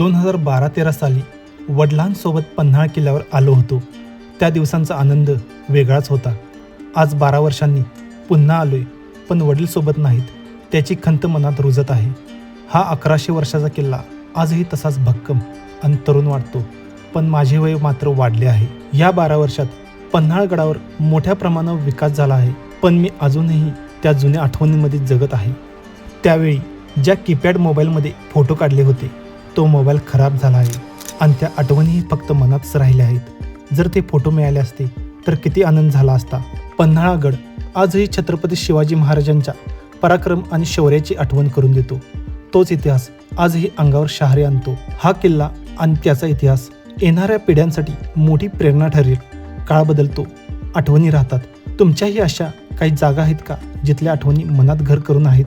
दोन हजार बारा तेरा साली वडिलांसोबत पन्हाळ किल्ल्यावर आलो होतो. त्या दिवसांचा आनंद वेगळाच होता. आज बारा वर्षांनी पुन्हा आलोय पण वडीलसोबत नाहीत. त्याची खंत मनात रुजत आहे. हा अकराशे वर्षाचा किल्ला आजही तसाच भक्कम आणि तरुण वाटतो पण माझे वय मात्र वाढले आहे. या बारा वर्षात पन्हाळगडावर मोठ्या प्रमाणावर विकास झाला आहे पण मी अजूनही त्या जुन्या आठवणींमध्ये जगत आहे. त्यावेळी ज्या कीपॅड मोबाईलमध्ये फोटो काढले होते तो मोबाईल खराब झाला आहे आणि त्या आठवणीही फक्त मनातच राहिल्या आहेत. जर ते फोटो मिळाले असते तर किती आनंद झाला असता. पन्हाळागड आजही छत्रपती शिवाजी महाराजांच्या पराक्रम आणि शौर्याची आठवण करून देतो. तोच इतिहास आजही अंगावर शहारे आणतो. हा किल्ला आणि त्याचा इतिहास येणाऱ्या पिढ्यांसाठी मोठी प्रेरणा ठरेल. काळ बदलतो. आठवणी राहतात. तुमच्याही अशा काही जागा आहेत का जिथल्या आठवणी मनात घर करून आहेत?